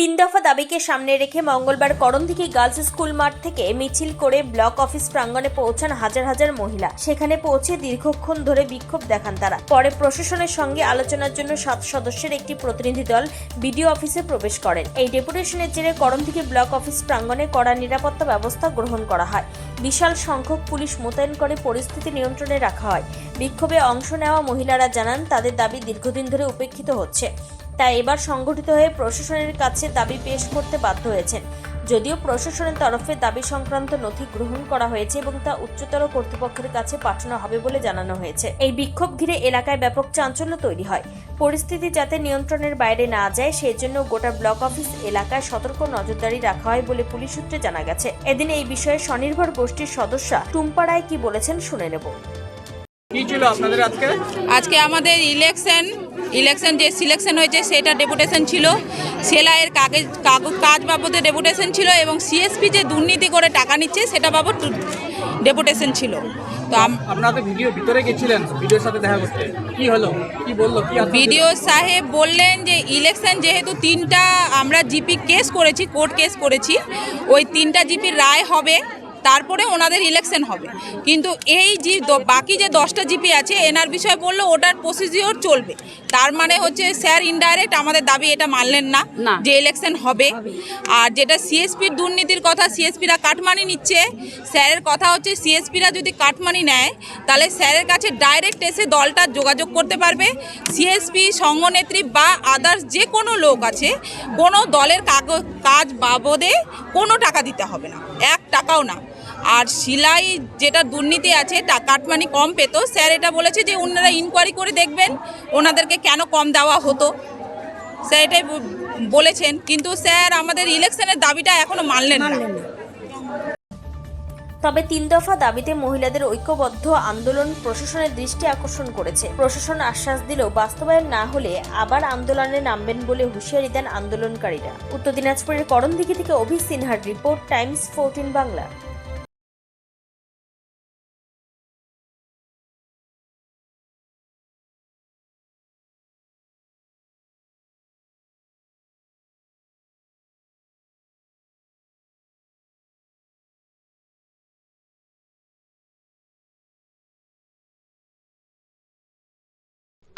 তিন দফা দাবিকে সামনে রেখে মঙ্গলবার করণদিঘি গার্লস স্কুল মাঠ থেকে মিছিল করে ব্লক অফিস প্রাঙ্গণে পৌঁছান হাজার হাজার মহিলা। সেখানে পৌঁছে দীর্ঘক্ষণ ধরে বিক্ষোভ দেখান তারা। পরে প্রশাসনের সঙ্গে আলোচনার জন্য সাত সদস্যের একটি প্রতিনিধি দল বিডিও অফিসে প্রবেশ করেন। এই ডেপুটেশনের জেরে করণদিঘি ব্লক অফিস প্রাঙ্গণে কড়া নিরাপত্তা ব্যবস্থা গ্রহণ করা হয়। বিশাল সংখ্যক পুলিশ মোতায়েন করে পরিস্থিতি নিয়ন্ত্রণে রাখা হয়। বিক্ষোভে অংশ নেওয়া মহিলারা জানান, তাদের দাবি দীর্ঘদিন ধরে উপেক্ষিত হচ্ছে। তাই এবার সংগঠিত হয়ে প্রশাসনের কাছে দাবি পেশ করতে বাধ্য হয়েছেন। যদিও প্রশাসনের তরফে দাবি সংক্রান্ত নথি গ্রহণ করা হয়েছে এবং তা উচ্চতর কর্তৃপক্ষের কাছে পাঠানো হবে বলে জানানো হয়েছে। এই বিক্ষোভ ঘিরে এলাকায় ব্যাপক চাঞ্চল্য তৈরি হয়। পরিস্থিতি যাতে নিয়ন্ত্রণের বাইরে না যায় সেই জন্য গোটা ব্লক অফিস এলাকায় সতর্ক নজরদারি রাখা হয় বলে পুলিশ সূত্রে জানা গেছে। এদিন এই বিষয়ে স্বনির্ভর গোষ্ঠীর সদস্যা টুম্পা রায় কি বলেছেন শুনে নেব। কি ছিল আপনাদের আজকে? আজকে আমাদের ইলেকশন ইলেকশন যে সিলেকশন হয়েছে সেটা ডেপুটেশন ছিল। সেলাইয়ের কাগজ কাগজ কাজ বাবদে ডেপুটেশন ছিল এবং সিএসপি যে দুর্নীতি করে টাকা নিচ্ছে সেটা বাবদ ডেপুটেশন ছিল। তো আপনারা তো ভিডিও ভিতরে গেছিলেন ভিডিওর সাথে দেখা করতে। কি হলো? কি বলল? বিডিও সাহেব বললেন যে ইলেকশন যেহেতু তিনটা আমরা জিপি কেস করেছি কোর্ট কেস করেছি ওই তিনটা জিপির রায় হবে। তারপরে ওনাদের ইলেকশন হবে। কিন্তু এই যে বাকি যে দশটা জিপি আছে এনার বিষয়ে বলল ওটার প্রসিজিওর চলবে। তার মানে হচ্ছে স্যার ইনডাইরেক্ট আমাদের দাবি এটা মানলেন না যে ইলেকশন হবে। আর যেটা সিএসপির দুর্নীতির কথা সিএসপিরা কাটমানি নিচ্ছে স্যারের কথা হচ্ছে সিএসপিরা যদি কাটমানি নেয় তাহলে স্যারের কাছে ডাইরেক্ট এসে দলটা যোগাযোগ করতে পারবে। সিএসপি সংঘনেত্রী বা আদার্স যে কোনো লোক আছে কোনো দলের কাগজ কাজ বাবদে কোনো টাকা দিতে হবে না। এক টাকাও না। আর সিলাই যেটা দুর্নীতি আছে কাটমানি কম পেত। স্যার এটা বলেছে যে ওনারা ইনকোয়ারি করে দেখবেন, ওনাদেরকে কেন কম দেওয়া হতো। স্যার এটাই বলেছেন। কিন্তু স্যার, আমাদের ইলেকশনের দাবিটা এখনও মানলেন না। তবে তিন দফা দাবিতে মহিলাদের ঐক্যবদ্ধ আন্দোলন প্রশাসনের দৃষ্টি আকর্ষণ করেছে। প্রশাসন আশ্বাস দিলেও বাস্তবায়ন না হলে আবার আন্দোলনে নামবেন বলে হুঁশিয়ারি দেন আন্দোলনকারীরা। উত্তর দিনাজপুরের করণদিঘি থেকে অভি সিনহার রিপোর্ট, টাইমস ফোরটিন বাংলা।